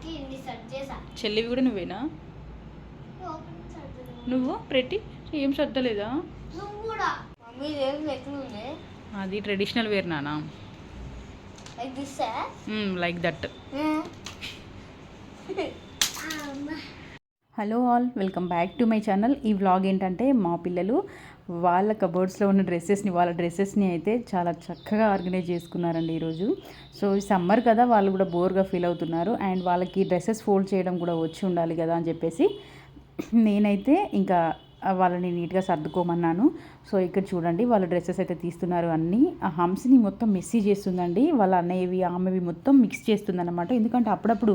వాటికి ఇన్ని సెట్ చేసా చెల్లివి కూడా నువ్వేనా. నువ్వు ప్రెట్టి? ఏం సర్దలేదా? నువ్వు కూడా. మమ్మీ ఏం ఎట్లుంది అది ట్రెడిషనల్ వేర్ నానా. Like this like that hello all welcome back to my channel. ఈ వ్లాగ్ ఏంటంటే మా పిల్లలు వాళ్ళ కబోర్డ్స్లో ఉన్న డ్రెస్సెస్ని వాళ్ళ డ్రెస్సెస్ని అయితే చాలా చక్కగా ఆర్గనైజ్ చేసుకున్నారండి ఈరోజు. సో ఈ సమ్మర్ కదా వాళ్ళు కూడా బోర్గా ఫీల్ అవుతున్నారు అండ్ వాళ్ళకి డ్రెస్సెస్ ఫోల్డ్ చేయడం కూడా వచ్చి ఉండాలి కదా అని చెప్పేసి నేనైతే ఇంకా వాళ్ళని నీట్గా సర్దుకోమన్నాను. సో ఇక్కడ చూడండి వాళ్ళ డ్రెస్సెస్ అయితే తీస్తున్నారు అన్నీ. ఆ హంస్ని మొత్తం మెస్సీ చేస్తుందండి. వాళ్ళ అన్నయ్యవి ఆమెవి మొత్తం మిక్స్ చేస్తుందన్నమాట. ఎందుకంటే అప్పుడప్పుడు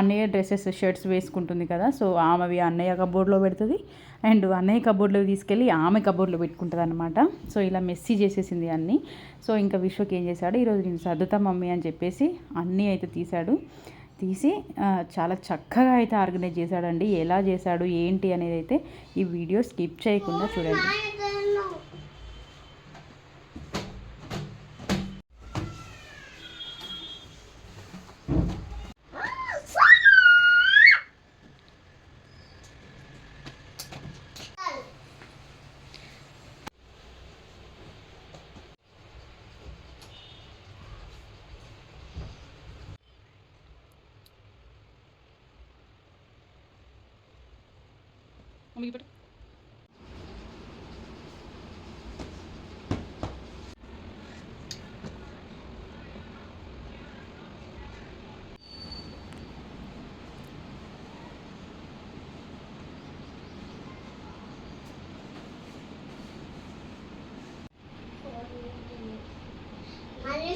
అన్నయ్య డ్రెస్సెస్ షర్ట్స్ వేసుకుంటుంది కదా. సో ఆమెవి అన్నయ్య కబోర్డ్లో పెడుతుంది. అండ్ అన్నయ్య కబోర్డ్లో తీసుకెళ్ళి ఆమె కబోర్డ్లో పెట్టుకుంటుంది అనమాట సో ఇలా మెస్సీ చేసేసింది అన్నీ. సో ఇంకా విశ్వకి ఏం చేశాడు ఈరోజు నేను సర్దుతా మమ్మీ అని చెప్పేసి అన్నీ అయితే తీశాడు. తీసి చాలా చక్కగా అయితే ఆర్గనైజ్ చేశాడండి. ఎలా చేశాడు ఏంటి అనేది అయితే ఈ వీడియో స్కిప్ చేయకుండా చూడండి. మళ్ళీ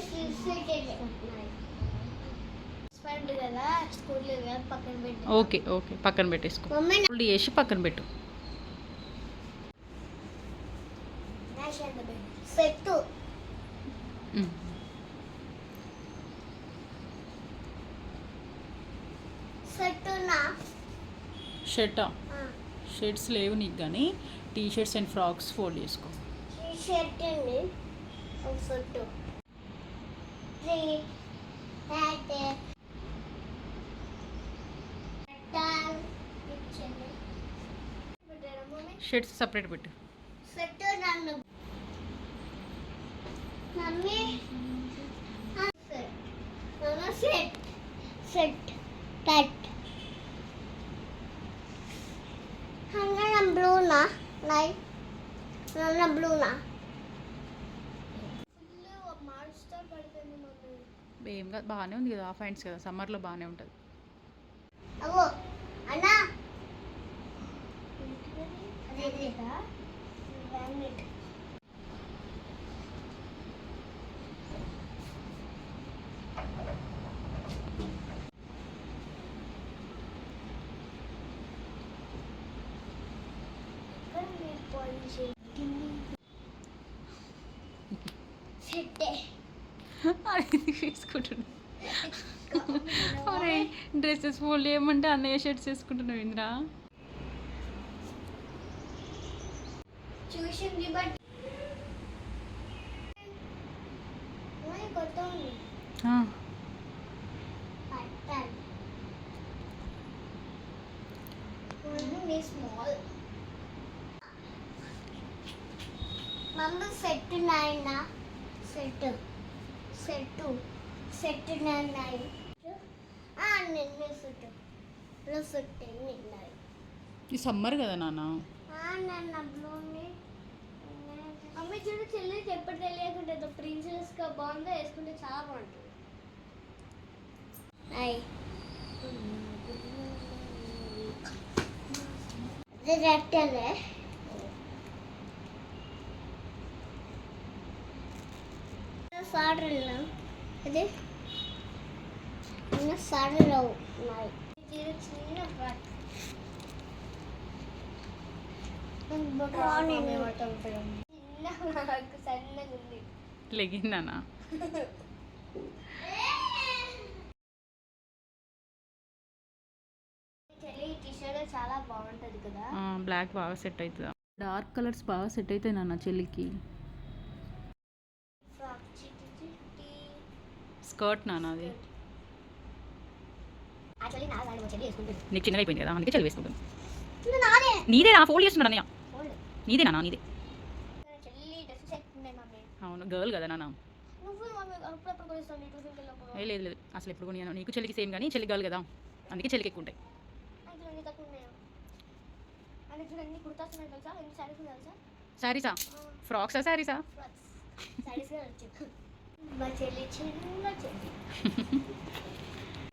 సిక్స్ స్పెండ్ కదా స్కూల్ కదా పక్కన పెట్టి ఓకే ఓకే పక్కన పెట్టేసుకో. ఫుల్ చేసి పక్కన పెట్టు. షర్టా షర్ట్స్ లేవు నీకు కానీ T shirts and frocks fold చేసుకో. షర్ట్ అండి. షర్ట్స్ సపరేట్ పెట్టు. సెట్. టట్. హంగన బ్లూనా? నై. నన్న బ్లూనా? ఏం కాదు బాగానే ఉంది కదా హాఫ్ హ్యాండ్స్ కదా సమ్మర్లో బాగానే ఉంటుంది. అవో అన్నా అదే సెట్టే వేసుకుంటున్నా. అరే డ్రెస్సెస్ ఫోల్డ్ చేయమంటే అన్నయ్య షర్ట్స్ వేసుకుంటున్నావు ఇంద్రా. చూసింది బట్ కొత్త ఉంది పట్టాలి మీ స్మాల్ మమ్మ సెట్ నాయన. సెట్ సెట్ సెట్ నాయన. నిన్న సెట్ సెట్ నిన్న. ఈ సమ్మర్ కదా నాన్న. అమ్మ చూడు చెల్లికి ఎప్పుడు తెలియకుండా ప్రిన్సెస్గా బాగుందో? వేసుకుంటే చాలా బాగుంటుంది. ఇది రెట్టలే సాడలు ఇది చిన్న సాడలు ఉన్నాయి. ఇది చిన్న చాలా బాగుంటది కదా. బ్లాక్ బాగా సెట్ అవుతుందా? డార్క్ కలర్స్ బాగా సెట్ అవుతాయి నాన్న చెల్లికి. స్కర్ట్ నాన్న అది. నీకు చిన్నగా అయిపోయింది కదా అందుకే చలి వేసుకుంటుంది నాదే. నా ఫోల్డ్ చేస్తున్నాడు అన్నయ్య. నీదే నాన్న నీదే. అవును గర్ల్ కదా నాన్న. ఏ లేదు లేదు. అసలు ఎప్పుడు కొనియాను. నీకు చెల్లికి సేమ్ కానీ చెల్లి గర్ల్ కదా. అందుకే చెల్లికి ఎక్కువ ఉంటాయి. శారీస్ ఫ్రాక్సా శారీసా? మా చెల్లి చిన్న చెల్లి.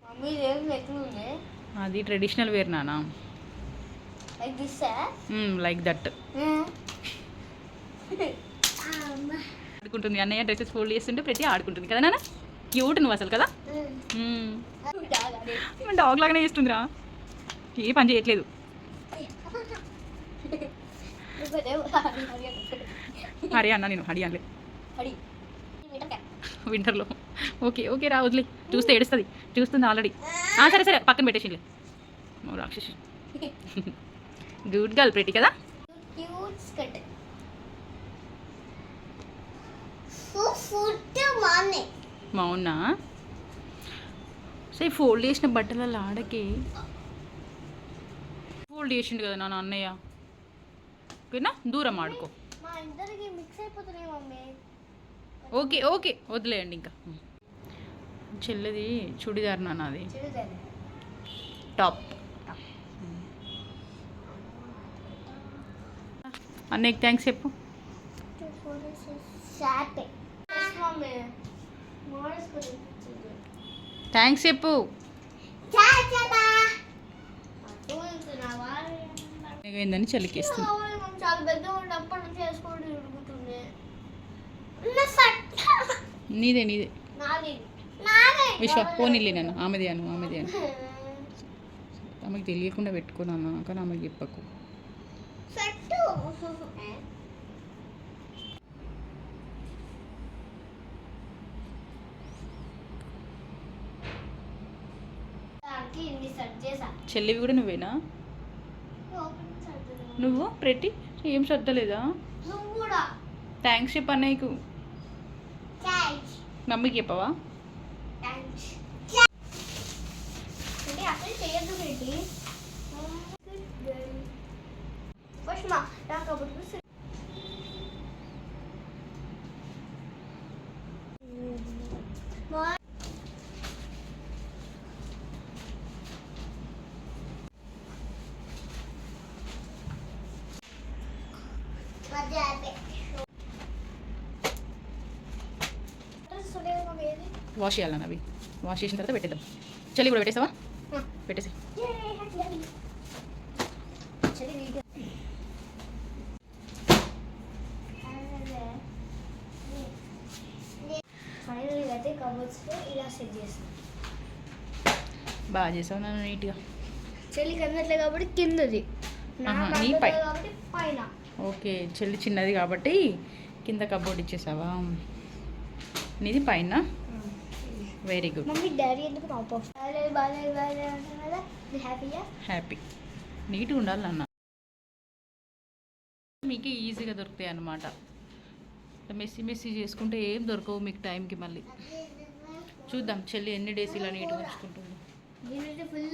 మమ్మీ ఏం ఎక్కువ ఉంది. అది ట్రెడిషనల్ వేర్ నాన్న లైక్ దిస్ లైక్ దట్ ఆడుకుంటుంది. అన్నయ్య డ్రెస్సెస్ ఫోల్డ్ చేస్తుంటే ప్రతి ఆడుకుంటుంది కదా నాన్న క్యూట్ నువ్వు అసలు కదా? డాగ్ లాగానే చేస్తుందిరా. ఏ పని చేయట్లేదు. హరి అన్న నేను హడి అనలే వింటర్లో. ఓకే ఓకే రా వదిలే చూస్తే ఏడుస్తుంది. చూస్తుంది ఆల్రెడీ. సరే సరే పక్కన పెట్టేసిలే ఓ రాక్షసి. గుడ్ గర్ల్ ప్రెటీ కదా? మౌనా సరే ఫోల్డ్ చేసిన బట్టలలో ఆడకి. ఫోల్డ్ చేసిండు కదా నాన్న అన్నయ్య. ఓకేనా దూరం ఆడుకో. మా ఇద్దరికి మిక్స్ అయిపోతున్నాయి మమ్మీ. Okay okay. వదిలేయండి ఇంకా. చెల్లిది చుడిదార్ చూడండి టాప్. అన్నయ్యకి థ్యాంక్స్ చెప్పు. థ్యాంక్స్ చెప్పు. ఏందని చలికేస్తుంది చాలా పెద్దగా ఉండి అప్పటి నుంచి వేసుకోవడం నీదే నీదే. విశ్వ పోనీలే నన్ను. ఆమెదే అను ఆమెదే అను. ఆమెకు తెలియకుండా పెట్టుకున్నాను కానీ ఆమెకు చెప్పకు. చెల్లివి కూడా నువ్వేనా? నువ్వు ప్రెట్టి? ఏం సర్దలేదా థ్యాంక్స్ చెప్పు అన్నయ్యకు. మమ్మీకి చెప్పవా? థ్యాంక్స్ అంటే అసలు చేయొద్దు ఏంటి ఫస్ట్ మా నాకు అప్పుడు వాష్ చేయాలన్న అవి. వాష్ చేసిన తర్వాత పెట్టేద్దాం. చెల్లి కూడా పెట్టేసావా పెట్టేసి బాగా చేసావు నన్ను నీట్గా. చెల్లికి అందట్లే కాబట్టి కిందది. నీ పై. పైన. ఓకే చెల్లి చిన్నది కాబట్టి కింద కబోర్డ్ ఇచ్చేసావా? నీది పైన? వెరీ గుడ్ మమ్మీ డాడీ ఎందుకు టాప్ ఆఫ్ అంటారు కదా హ్యాపీయా హ్యాపీ నీట్గా ఉండాలి అన్న మీకు ఈజీగా దొరుకుతాయి అన్నమాట. మెస్సీ మెస్సీ చేసుకుంటే ఏం దొరకవు మీకు టైంకి మళ్ళీ. చూద్దాం చెల్లి ఎన్ని డేస్ ఇలా నీట్గా ఉంచుకుంటుంది. ఫుల్